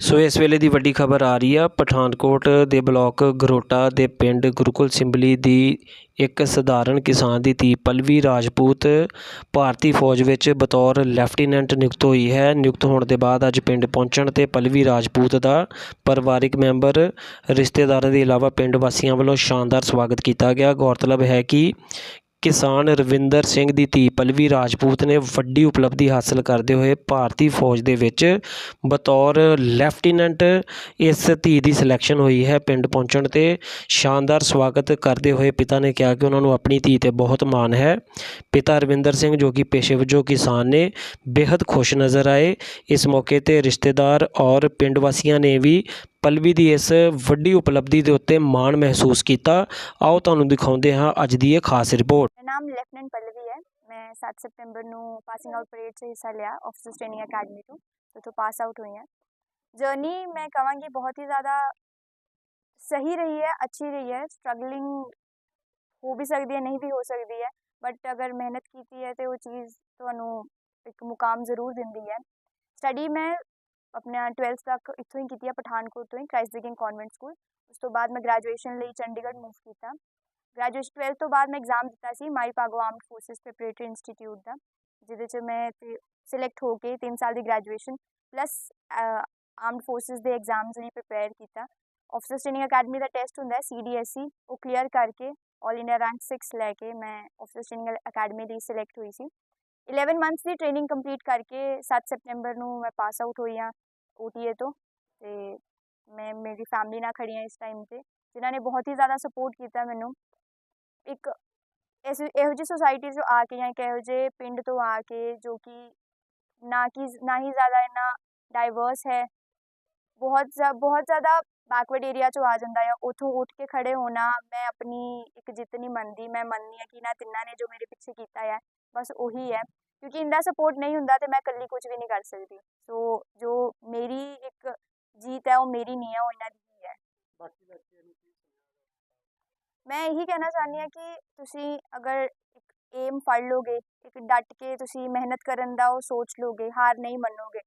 ਸੋ ਇਸ ਵੇਲੇ ਦੀ ਵੱਡੀ ਖਬਰ ਆ ਰਹੀ ਆ, ਪਠਾਨਕੋਟ ਦੇ ਬਲਾਕ ਗਰੋਟਾ ਦੇ ਪਿੰਡ ਗੁਰੂਕੁਲ ਸਿੰਬਲੀ ਦੀ ਇੱਕ ਸਧਾਰਨ ਕਿਸਾਨ ਦੀ ਧੀ ਪਲਵੀ ਰਾਜਪੂਤ ਭਾਰਤੀ ਫੌਜ ਵਿੱਚ ਬਤੌਰ ਲੈਫਟੀਨੈਂਟ ਨਿਯੁਕਤ ਹੋਈ ਹੈ। ਨਿਯੁਕਤ ਹੋਣ ਦੇ ਬਾਅਦ ਅੱਜ ਪਿੰਡ ਪਹੁੰਚਣ ਤੇ ਪਲਵੀ ਰਾਜਪੂਤ ਦਾ ਪਰਿਵਾਰਿਕ ਮੈਂਬਰ, ਰਿਸ਼ਤੇਦਾਰਾਂ ਦੇ ਇਲਾਵਾ ਪਿੰਡ ਵਾਸੀਆਂ ਵੱਲੋਂ ਸ਼ਾਨਦਾਰ ਸਵਾਗਤ ਕੀਤਾ ਗਿਆ। ਗੌਰਤਲਬ ਹੈ ਕਿ ਕਿਸਾਨ ਰਵਿੰਦਰ ਸਿੰਘ ਦੀ ਧੀ ਪਲਵੀ ਰਾਜਪੂਤ ਨੇ ਵੱਡੀ ਉਪਲਬਧੀ ਹਾਸਲ ਕਰਦੇ ਹੋਏ ਭਾਰਤੀ ਫੌਜ ਦੇ ਵਿੱਚ ਬਤੌਰ ਲੈਫਟੀਨੈਂਟ ਇਸ ਧੀ ਦੀ ਸਿਲੈਕਸ਼ਨ ਹੋਈ ਹੈ। ਪਿੰਡ ਪਹੁੰਚਣ ਤੇ ਸ਼ਾਨਦਾਰ ਸਵਾਗਤ ਕਰਦੇ ਹੋਏ ਪਿਤਾ ਨੇ ਕਿਹਾ ਕਿ ਉਹਨਾਂ ਨੂੰ ਆਪਣੀ ਧੀ ਤੇ ਬਹੁਤ ਮਾਣ ਹੈ। ਪਿਤਾ ਰਵਿੰਦਰ ਸਿੰਘ ਜੋ ਕਿ ਪੇਸ਼ੇ ਵਜੋਂ ਕਿਸਾਨ ਨੇ ਬੇहद ਖੁਸ਼ ਨਜ਼ਰ ਆਏ। ਇਸ ਮੌਕੇ ਤੇ ਰਿਸ਼ਤੇਦਾਰ ਔਰ ਪਿੰਡ ਵਾਸੀਆਂ ਨੇ ਵੀ ਪਲਵੀ ਦੀ ਇਸ ਵੱਡੀ ਉਪਲਬਧੀ ਦੇ ਉੱਤੇ ਮਾਣ ਮਹਿਸੂਸ ਕੀਤਾ। ਆਓ ਤੁਹਾਨੂੰ ਦਿਖਾਉਂਦੇ ਹਾਂ ਅੱਜ ਦੀ ਇਹ ਖਾਸ ਰਿਪੋਰਟ। ਮੇਰਾ ਨਾਮ ਲੈਫਟੀਨੈਂਟ ਪੱਲਵੀ ਹੈ। ਮੈਂ 7 ਸਤੰਬਰ ਨੂੰ ਪਾਸਿੰਗ ਆਊਟ ਪਰੇਡ 'ਚ ਹਿੱਸਾ ਲਿਆ ਆਫਿਸਰ ਟ੍ਰੇਨਿੰਗ ਅਕੈਡਮੀ ਤੋਂ। ਉੱਥੋਂ ਪਾਸ ਆਊਟ ਹੋਈ ਹਾਂ। ਜਰਨੀ ਮੈਂ ਕਹਾਂਗੀ ਬਹੁਤ ਹੀ ਜ਼ਿਆਦਾ ਸਹੀ ਰਹੀ ਹੈ, ਅੱਛੀ ਰਹੀ ਹੈ। ਸਟਰਗਲਿੰਗ ਹੋ ਵੀ ਸਕਦੀ ਹੈ, ਨਹੀਂ ਵੀ ਹੋ ਸਕਦੀ ਹੈ। ਬਟ ਅਗਰ ਮਿਹਨਤ ਕੀਤੀ ਹੈ ਤੇ ਉਹ ਚੀਜ਼ ਤੁਹਾਨੂੰ ਇੱਕ ਮੁਕਾਮ ਜ਼ਰੂਰ ਦਿੰਦੀ ਹੈ। ਸਟੱਡੀ ਮੈਂ ਆਪਣਾ 12th ਤੱਕ ਇੱਥੋਂ ਹੀ ਕੀਤੀ ਹੈ ਪਠਾਨਕੋਟ ਤੋਂ ਹੀ Christ the king convent school ਉਸ ਤੋਂ ਬਾਅਦ ਮੈਂ ਗ੍ਰੈਜੂਏਸ਼ਨ ਲਈ ਚੰਡੀਗੜ੍ਹ ਮੂਵ ਕੀਤਾ ਗ੍ਰੈਜੂਏਸ਼ਨ 12th ਤੋਂ ਬਾਅਦ ਮੈਂ ਐਗਜ਼ਾਮ ਦਿੱਤਾ ਸੀ ਮਾਈ ਪਾਗੋ ਆਰਮਡ ਫੋਰਸਿਸ ਪ੍ਰੈਪਰੇਟਰੀ ਇੰਸਟੀਚਿਊਟ ਦਾ ਜਿਹਦੇ 'ਚ ਮੈਂ ਸਿਲੈਕਟ ਹੋ ਕੇ 3 ਸਾਲ ਦੀ ਗ੍ਰੈਜੂਏਸ਼ਨ ਪਲੱਸ ਆਰਮਡ ਫੋਰਸਿਸ ਦੇ ਐਗਜ਼ਾਮਸ ਲਈ ਪ੍ਰਿਪੇਅਰ ਕੀਤਾ ਆਫਿਸਰ ਟ੍ਰੇਨਿੰਗ ਅਕੈਡਮੀ ਦਾ ਟੈਸਟ ਹੁੰਦਾ ਹੈ ਸੀਡੀਐਸਈ ਉਹ ਕਲੀਅਰ ਕਰਕੇ ਆਲ ਇੰਡੀਆ ਰੈਂਕ 6 ਲੈ ਕੇ ਮੈਂ ਆਫਿਸਰ ਟ੍ਰੇਨਿੰਗ ਅਕੈਡਮੀ ਲਈ ਸਿਲੈਕਟ ਹੋਈ ਸੀ 11 ਮੰਥਸ ਦੀ ਟ੍ਰੇਨਿੰਗ ਕੰਪਲੀਟ ਕਰਕੇ 7 ਸਤੰਬਰ ਨੂੰ ਮੈਂ ਪਾਸ ਆਊਟ ਹੋਈ ਹਾਂ ਓਟੀਏ ਤੋਂ ਤੇ ਮੈਂ, ਮੇਰੀ ਫੈਮਿਲੀ ਨਾਲ ਖੜੀ ਹਾਂ ਇਸ ਟਾਈਮ ਤੇ, ਜਿਨ੍ਹਾਂ ਨੇ ਬਹੁਤ ਹੀ ਜ਼ਿਆਦਾ ਸਪੋਰਟ ਕੀਤਾ ਮੈਨੂੰ। ਇੱਕ ਇਸ, ਇਹੋ ਜਿਹੀ ਸੁਸਾਇਟੀ 'ਚੋਂ ਆ ਕੇ ਜਾਂ ਇੱਕ ਇਹੋ ਜਿਹੇ ਪਿੰਡ ਤੋਂ ਆ ਕੇ ਜੋ ਕਿ ਨਾ ਕਿ, ਨਾ ਹੀ ਜ਼ਿਆਦਾ ਇੰਨਾ ਡਾਈਵਰਸ ਹੈ, ਬਹੁਤ ਜ਼ਿਆ- ਬਹੁਤ ਜ਼ਿਆਦਾ ਬੈਕਵਰਡ ਏਰੀਆ 'ਚੋਂ ਆ ਜਾਂਦਾ ਆ। ਉੱਥੋਂ ਉੱਠ ਕੇ ਖੜੇ ਹੋਣਾ, ਮੈਂ ਆਪਣੀ ਇੱਕ ਜਿੱਤ ਨਹੀਂ ਮੰਨਦੀ, ਮੈਂ ਮੰਨਦੀ ਹਾਂ ਕਿ ਇਹਨਾਂ ਤਿੰਨਾਂ ਨੇ ਜੋ ਮੇਰੇ ਪਿੱਛੇ ਕੀਤਾ ਹੈ ਬਸ ਉਹੀ ਹੈ। ਕਿਉਂਕਿ ਇੰਦਾ ਸਪੋਰਟ ਨਹੀਂ ਹੁੰਦਾ ਤੇ ਮੈਂ ਇਕੱਲੀ ਕੁਝ ਵੀ ਨਹੀਂ ਕਰ ਸਕਦੀ ਸੋ ਜੋ ਮੇਰੀ ਇੱਕ ਜੀਤ ਹੈ ਉਹ ਮੇਰੀ ਨਹੀਂ ਹੈ ਉਹ ਇਹਨਾਂ ਦੀ ਹੀ ਹੈ ਮੈਂ ਇਹੀ ਕਹਿਣਾ ਚਾਹੁੰਦੀ ਹਾਂ ਕਿ ਤੁਸੀਂ ਅਗਰ ਇੱਕ ਏਮ ਫੜ ਲੋਗੇ ਇੱਕ ਡਟ ਕੇ ਤੁਸੀਂ ਮਿਹਨਤ ਕਰਨ ਦਾ ਉਹ ਸੋਚ ਲੋਗੇ ਹਾਰ ਨਹੀਂ ਮੰਨੋਗੇ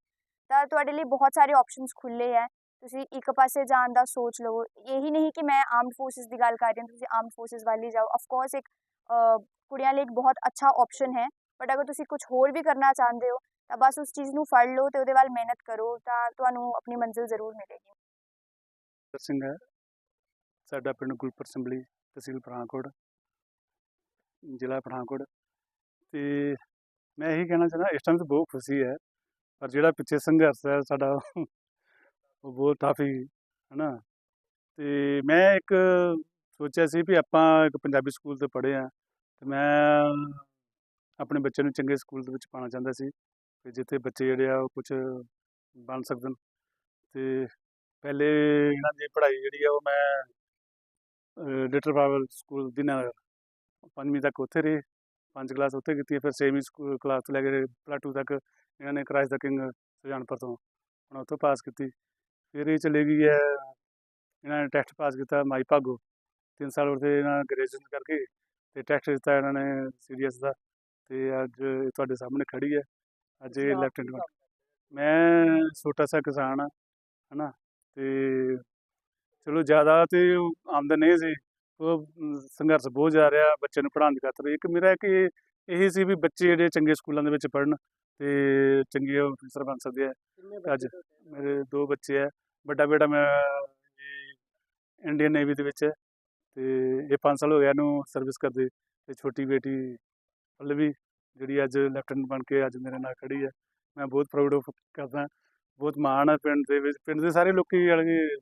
ਤਾਂ ਤੁਹਾਡੇ ਲਈ ਬਹੁਤ ਸਾਰੇ ਆਪਸ਼ਨਸ ਖੁੱਲੇ ਹੈ ਤੁਸੀਂ ਇੱਕ ਪਾਸੇ ਜਾਣ ਦਾ ਸੋਚ ਲਓ ਇਹੀ ਨਹੀਂ ਕਿ ਮੈਂ ਆਰਮਡ ਫੋਰਸਿਸ ਦੀ ਗੱਲ ਕਰ ਰਹੀ ਹਾਂ ਤੁਸੀਂ ਆਰਮਡ ਫੋਰਸਿਸ ਵੱਲ ਹੀ ਜਾਓ ਆਫ ਕੋਰਸ ਇੱਕ ਅ, ਕੁੜੀਆਂ ਲਈ ਇੱਕ ਬਹੁਤ ਅੱਛਾ ਆਪਸ਼ਨ ਹੈ ਬਟ ਅਗਰ ਤੁਸੀਂ ਕੁਝ ਹੋਰ ਵੀ ਕਰਨਾ ਚਾਹੁੰਦੇ ਹੋ, ਤਾਂ ਬਸ ਉਸ ਚੀਜ਼ ਨੂੰ ਫੜ ਲਓ ਤੇ ਉਹਦੇ ਵੱਲ ਮਿਹਨਤ ਕਰੋ, ਤਾਂ ਤੁਹਾਨੂੰ ਆਪਣੀ ਮੰਜ਼ਿਲ ਜ਼ਰੂਰ ਮਿਲੇਗੀ। ਸਿੰਘ ਹੈ ਸਾਡਾ ਪਿੰਡ ਗੁਲਪੁਰ ਸੰਭਲੀ ਤਹਿਸੀਲ ਪਠਾਨਕੋਟ, ਜ਼ਿਲ੍ਹਾ ਪਠਾਨਕੋਟ। ਤੇ ਮੈਂ ਇਹੀ ਕਹਿਣਾ ਚਾਹੁੰਦਾ, ਇਸ ਟਾਈਮ ਤੇ ਬਹੁਤ ਖੁਸ਼ੀ ਹੈ, ਪਰ ਜਿਹੜਾ ਪਿੱਛੇ ਸੰਘਰਸ਼ ਹੈ, ਸਾਡਾ ਉਹ ਬਹੁਤ ਕਾਫੀ, ਹਨਾ। ਤੇ ਮੈਂ ਇੱਕ ਸੋਚਿਆ ਸੀ ਵੀ ਆਪਾਂ ਇੱਕ ਪੰਜਾਬੀ ਸਕੂਲ ਤੇ ਪੜ੍ਹੇ ਆ ਤੇ ਮੈਂ ਆਪਣੇ ਬੱਚੇ ਨੂੰ ਚੰਗੇ ਸਕੂਲ ਦੇ ਵਿੱਚ ਪਾਉਣਾ ਚਾਹੁੰਦਾ ਸੀ ਤੇ ਜਿੱਥੇ ਬੱਚੇ ਜਿਹੜੇ ਆ ਉਹ ਕੁਝ ਬਣ ਸਕਣ। ਤੇ ਪਹਿਲੇ ਇਹਨਾਂ ਦੀ ਪੜ੍ਹਾਈ ਜਿਹੜੀ ਆ ਉਹ ਮੈਂ ਲਿਟਲ ਫਲਾਵਰ ਸਕੂਲ ਦੀਨਾਨਗਰ ਪੰਜਵੀਂ ਤੱਕ ਉੱਥੇ ਰਹੇ, ਪੰਜ ਕਲਾਸ ਉੱਥੇ ਕੀਤੀ, ਫਿਰ ਛੇਵੀਂ ਸਕੂਲ ਕਲਾਸ ਤੋਂ ਲੈ ਕੇ ਪਲੱਸ ਟੂ ਤੱਕ ਇਹਨਾਂ ਨੇ ਕ੍ਰਾਈਸਟ ਦਾ ਕਿੰਗ ਸੁਜਾਨਪੁਰ ਤੋਂ। ਹੁਣ ਉੱਥੋਂ ਪਾਸ ਕੀਤੀ। ਫਿਰ ਇਹ ਚਲੇ ਗਈ ਹੈ, ਇਹਨਾਂ ਨੇ ਟੈਸਟ ਪਾਸ ਕੀਤਾ ਮਾਈ ਭਾਗੋ। ਤਿੰਨ ਸਾਲ ਉੱਥੇ ਇਹਨਾਂ ਗ੍ਰੈਜੂਏਸ਼ਨ ਕਰਕੇ ਤੇ ਟੈਸਟ ਦਿੱਤਾ ਇਹਨਾਂ ਨੇ ਸੀਰੀਅਸ ਦਾ। ਤੇ ਅੱਜ ਇਹ ਤੁਹਾਡੇ ਸਾਹਮਣੇ ਖੜੀ ਹੈ। ਅੱਜ ਇਹ ਲੈਫਟੀਨੈਂਟ ਮੈਂ ਛੋਟਾ ਸਾ ਕਿਸਾਨ ਆ ਹਨਾ? ਤੇ ਚਲੋ ਜ਼ਿਆਦਾ ਤੇ ਆਮਦਨ ਨਹੀਂ ਸੀ। ਉਹ ਸੰਘਰਸ਼ ਬਹੁਤ ਜਾ ਰਿਹਾ ਬੱਚੇ ਨੂੰ ਪੜ੍ਹਾਉਣ ਦੀ ਖਾਤਰ। ਇੱਕ ਮੇਰਾ ਕਿ ਇਹੀ ਸੀ ਵੀ ਬੱਚੇ ਜਿਹੜੇ ਚੰਗੇ ਸਕੂਲਾਂ ਦੇ ਵਿੱਚ ਪੜ੍ਹਨ ਤੇ ਚੰਗੇ ਅਫਸਰ ਬਣ ਸਕਦੇ ਆ। ਅੱਜ ਮੇਰੇ ਦੋ ਬੱਚੇ ਆ। ਵੱਡਾ ਬੇਟਾ ਮੈਂ ਇੰਡੀਅਨ ਨੇਵੀ ਦੇ ਵਿੱਚ ਹੈ। ਤੇ ਇਹ 5 ਸਾਲ ਹੋ ਗਿਆ ਇਹਨੂੰ ਸਰਵਿਸ ਕਰਦੇ ਤੇ ਛੋਟੀ ਬੇਟੀ ਪੱਲਵੀ ਜਿਹੜੀ ਅੱਜ ਲੈਫਟੀਨੈਂਟ ਬਣ ਕੇ ਅੱਜ ਮੇਰੇ ਨਾਲ ਖੜੀ ਹੈ। ਮੈਂ ਬਹੁਤ ਪ੍ਰਾਊਡ ਆਫ ਕਰਦਾ ਬਹੁਤ ਮਾਣ ਹੈ ਪਿੰਡ ਦੇ ਵਿੱਚ। ਪਿੰਡ ਦੇ ਸਾਰੇ ਲੋਕੀ ਵਾਲੇ ਵੀ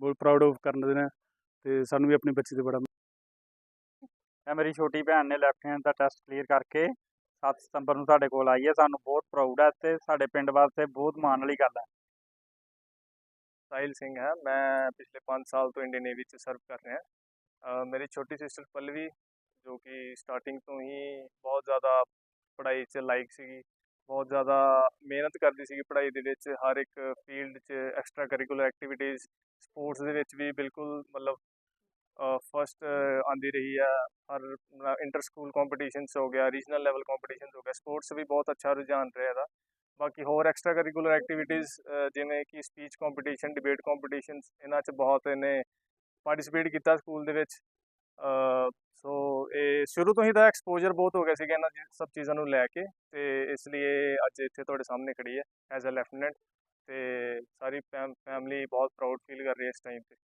ਬਹੁਤ ਪ੍ਰਾਊਡ ਆਫ ਕਰਨ ਦੇ ਨੇ ਤੇ ਸਾਨੂੰ ਵੀ ਆਪਣੀ ਬੱਚੀ ਤੇ ਬੜਾ ਇਹ ਮੇਰੀ ਛੋਟੀ ਭੈਣ ਨੇ ਲੈਫਟੀਨੈਂਟ ਦਾ ਟੈਸਟ ਕਲੀਅਰ ਕਰਕੇ 7 ਸਤੰਬਰ ਨੂੰ ਸਾਡੇ ਕੋਲ ਆਈ ਹੈ। ਸਾਨੂੰ ਬਹੁਤ ਪ੍ਰਾਊਡ ਹੈ ਤੇ ਸਾਡੇ ਪਿੰਡ ਵਾਸਤੇ ਬਹੁਤ ਮਾਣ ਵਾਲੀ ਗੱਲ ਹੈ। ਸਾਹਿਲ ਸਿੰਘ ਹੈ। ਮੈਂ ਪਿਛਲੇ 5 ਸਾਲ ਤੋਂ ਇੰਡੀਅਨ ਨੇਵੀ 'ਚ ਸਰਵ ਕਰ ਰਿਹਾ। ਮੇਰੀ ਛੋਟੀ ਸਿਸਟਰ ਪੱਲਵੀ ਜੋ ਕਿ ਸਟਾਰਟਿੰਗ ਤੋਂ ਹੀ ਬਹੁਤ ਜ਼ਿਆਦਾ ਪੜ੍ਹਾਈ 'ਚ ਲਾਇਕ ਸੀਗੀ। ਬਹੁਤ ਜ਼ਿਆਦਾ ਮਿਹਨਤ ਕਰਦੀ ਸੀਗੀ ਪੜ੍ਹਾਈ ਦੇ ਵਿੱਚ। ਹਰ ਇੱਕ ਫੀਲਡ 'ਚ ਐਕਸਟਰਾ ਕਰਿਕੂਲਰ ਐਕਟੀਵਿਟੀਜ਼ ਸਪੋਰਟਸ ਦੇ ਵਿੱਚ ਵੀ ਬਿਲਕੁਲ ਮਤਲਬ ਫਸਟ ਆਂਦੀ ਰਹੀ ਆ। ਹਰ ਇੰਟਰ ਸਕੂਲ ਕੰਪੀਟੀਸ਼ਨਸ ਹੋ ਗਿਆ ਰੀਜਨਲ ਲੈਵਲ ਕੰਪੀਟੀਸ਼ਨਸ ਹੋ ਗਿਆ। ਸਪੋਰਟਸ ਵੀ ਬਹੁਤ ਅੱਛਾ ਰੁਝਾਨ ਰਿਹਾ ਇਹਦਾ। ਬਾਕੀ ਹੋਰ ਐਕਸਟਰਾ ਕਰਿਕੂਲਰ ਐਕਟੀਵਿਟੀਜ਼ ਜਿਵੇਂ ਕਿ ਸਪੀਚ ਕੰਪੀਟੀਸ਼ਨ ਡਿਬੇਟ ਕੰਪੀਟੀਸ਼ਨਸ ਇਹਨਾਂ 'ਚ ਬਹੁਤ ਇਹਨੇ ਪਾਰਟਿਸਿਪੇਟ ਕੀਤਾ ਸਕੂਲ ਦੇ ਵਿੱਚ। ਸੋ ਇਹ ਸ਼ੁਰੂ ਤੋਂ ਹੀ ਤਾਂ ਐਕਸਪੋਜ਼ਰ ਬਹੁਤ ਹੋ ਗਿਆ ਸੀਗਾ ਇਹਨਾਂ ਚੀ- ਸਭ ਚੀਜ਼ਾਂ ਨੂੰ ਲੈ ਕੇ ਤੇ ਇਸ ਲਈ ਇਹ ਅੱਜ ਇੱਥੇ ਤੁਹਾਡੇ ਸਾਹਮਣੇ ਖੜੀ ਹੈ ਐਜ਼ ਅ ਲੈਫਟੀਨੈਂਟ ਤੇ ਸਾਰੀ ਫੈਮਿਲੀ ਬਹੁਤ ਪ੍ਰਾਊਡ ਫੀਲ ਕਰ ਰਹੀ ਹੈ ਇਸ ਟਾਈਮ ਤੇ।